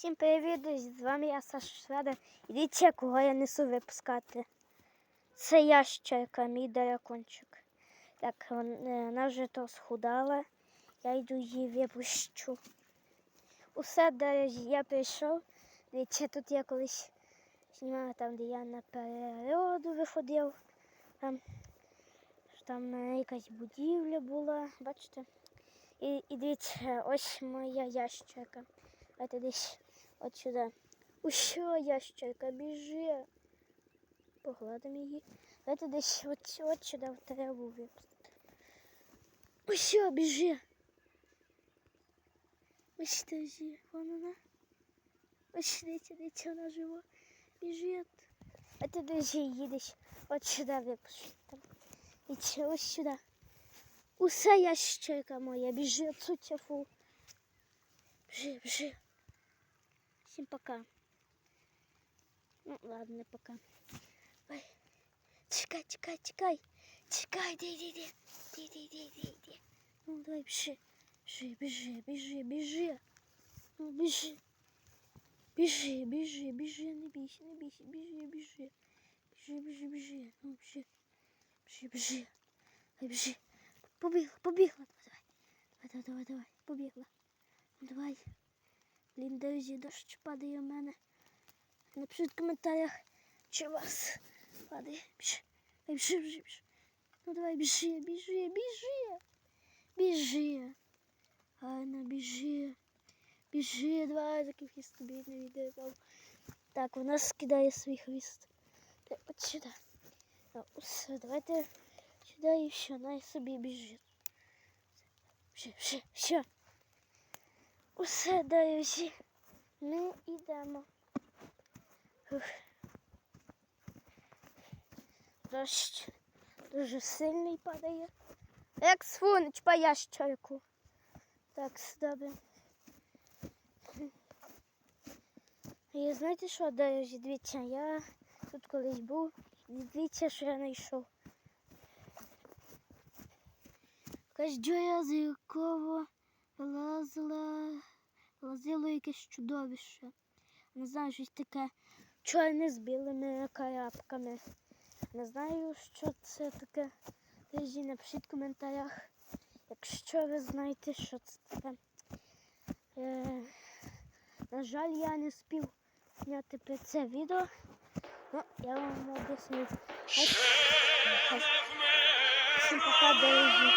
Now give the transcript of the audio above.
Всім привіт, з вами я Саша Шведа. І дивіться, кого я несу випускати. Це ящерка, мій дракончик. Так, е, вона вже то схудала. Я йду її випущу. Усе, друзі, я прийшов. Дивіться, тут я колись знімав там, де я на природу виходив. Там, там е, якась будівля була, бачите? І, і дивіться, ось моя ящерка. Это десь от сюди. Ущо ящерка, біжи. Погладимо її. Это десь от, от сюди в траву випустити. Ущо, біжи. Ось друзі, вон вона. Ось дивіться, дивіться, вона жива. Біжить. А ти друзі, її десь от сюди випустити. Дивіться, ось сюди. Усе ящерка моя, біжи отсюда, фу. Біжи, біжи. Всем пока. Ну, ладно, пока. Ой. Чекай, чекай, чекай. Чекай, иди, иди, иди. Иди, иди, иди, иди. Ну, давай, бежи. Бежи, бежи, бежи, бежи. Ну, бежи. Бежи, бежи, бежи, не бейся, не бейся, бежи, бежи. Бежи, бежи, бежи. Ну, бежи. Бежи, бежи. Бежи. Побегла, побегла. Давай, давай, давай, давай. Побегла. Ну, давай Блін, друзі, дощ падає у мене. Напишіть в коментарях, чи у вас падає. Біжи, Ай, біжи, біжи, біжи. Ну давай, біжи, біжи, біжи. Біжи. Айна, біжи. Біжи, давай, такий хвіст тобі не віддавав. Так, вона скидає свій хвіст. Та От сюди. А, Все, давайте сюди і все, най собі біжить. Біжи, біжи, все. Усе друзі. Ми йдемо. Дощ дуже сильний падає. Як свунич по ящерку. Так, добре. І знаєте що, друзі, дивіться, я тут колись був. Дивіться, що я знайшов. Лазила, лазило якесь чудовище. Не знаю, щось таке чорне з білими карапками. Не знаю, що це таке. Друзі, напишіть в коментарях, якщо ви знаєте, що це таке. Е, на жаль, я не спів зняти про це відео. Ну, я вам об'ясню. Всім пока, друзі.